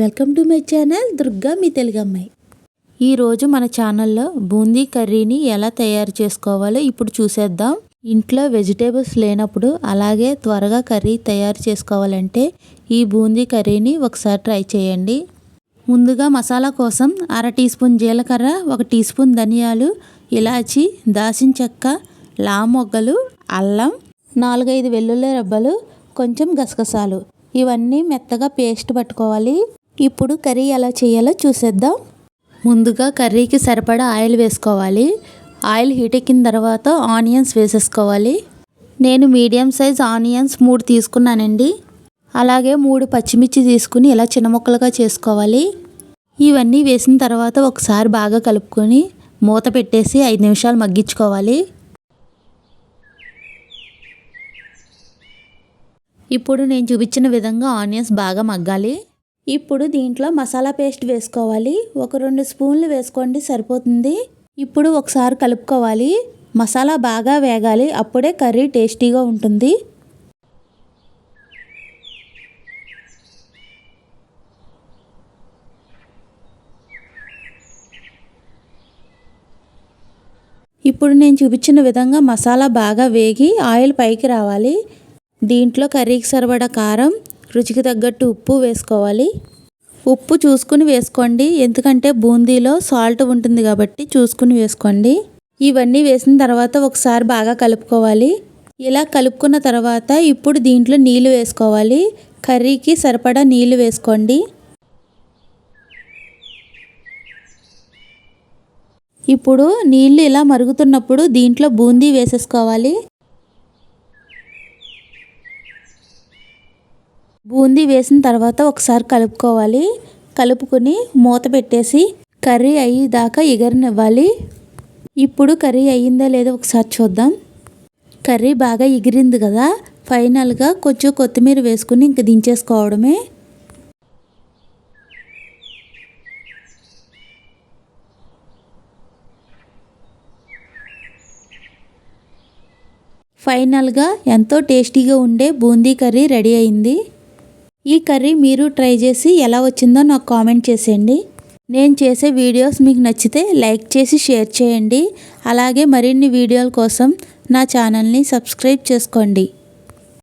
Welcome to my channel Durga మీ తెలుగు అమ్మాయి ఈరోజు మన ఛానల్లో బూందీ కర్రీని ఎలా తయారు చేసుకోవాలో ఇప్పుడు చూసేద్దాం. ఇంట్లో వెజిటేబుల్స్ లేనప్పుడు అలాగే త్వరగా కర్రీ తయారు చేసుకోవాలంటే ఈ బూందీ కర్రీని ఒకసారి ట్రై చేయండి. ముందుగా మసాలా కోసం అర టీ స్పూన్ జీలకర్ర ఒక టీ స్పూన్ ధనియాలు ఇలాచి దాసిన చెక్క లామొగ్గలు అల్లం నాలుగైదు వెల్లుల్లి రెబ్బలు కొంచెం గసగసాలు. ఇవన్నీ మెత్తగా పేస్ట్ పట్టుకోవాలి. ఇప్పుడు కర్రీ ఎలా చేయాలో చూసేద్దాం. ముందుగా కర్రీకి సరిపడా ఆయిల్ వేసుకోవాలి. ఆయిల్ హీట్ ఎక్కిన తర్వాత ఆనియన్స్ వేసేసుకోవాలి. నేను మీడియం సైజ్ ఆనియన్స్ మూడు తీసుకున్నానండి. అలాగే మూడు పచ్చిమిర్చి తీసుకుని ఇలా చిన్న ముక్కలుగా చేసుకోవాలి. ఇవన్నీ వేసిన తర్వాత ఒకసారి బాగా కలుపుకొని మూత పెట్టేసి ఐదు నిమిషాలు మగ్గించుకోవాలి. ఇప్పుడు నేను చూపించిన విధంగా ఆనియన్స్ బాగా మగ్గాలి. ఇప్పుడు దీంట్లో మసాలా పేస్ట్ వేసుకోవాలి. ఒక రెండు స్పూన్లు వేసుకోండి సరిపోతుంది. ఇప్పుడు ఒకసారి కలుపుకోవాలి. మసాలా బాగా వేగాలి. అప్పుడే కర్రీ టేస్టీగా ఉంటుంది. ఇప్పుడు నేను చూపించిన విధంగా మసాలా బాగా వేగి ఆయిల్ పైకి రావాలి. దీంట్లో కర్రీకి సరిపడా కారం రుచికి తగ్గట్టు ఉప్పు వేసుకోవాలి. ఉప్పు చూసుకుని వేసుకోండి. ఎందుకంటే బూందీలో సాల్ట్ ఉంటుంది కాబట్టి చూసుకుని వేసుకోండి. ఇవన్నీ వేసిన తర్వాత ఒకసారి బాగా కలుపుకోవాలి. ఇలా కలుపుకున్న తర్వాత ఇప్పుడు దీంట్లో నీళ్ళు వేసుకోవాలి. కర్రీకి సరిపడా నీళ్ళు వేసుకోండి. ఇప్పుడు నీళ్ళు ఇలా మరుగుతున్నప్పుడు దీంట్లో బూందీ వేసేసుకోవాలి. బూందీ వేసిన తర్వాత ఒకసారి కలుపుకోవాలి. కలుపుకొని మూత పెట్టేసి కర్రీ అయ్యేదాకా ఎగరనివ్వాలి. ఇప్పుడు కర్రీ అయ్యిందా లేదో ఒకసారి చూద్దాం. కర్రీ బాగా ఎగిరింది కదా ఫైనల్గా కొంచెం కొత్తిమీర వేసుకుని ఇంక దించేసుకోవడమే. ఫైనల్గా ఎంతో టేస్టీగా ఉండే బూందీ కర్రీ రెడీ అయింది. ఈ కర్రీ మీరు ట్రై చేసి ఎలా వచ్చిందో నాకు కామెంట్ చేసేయండి. నేను చేసే వీడియోస్ మీకు నచ్చితే లైక్ చేసి షేర్ చేయండి. అలాగే మరిన్ని వీడియోల కోసం నా ఛానల్ని సబ్స్క్రైబ్ చేసుకోండి.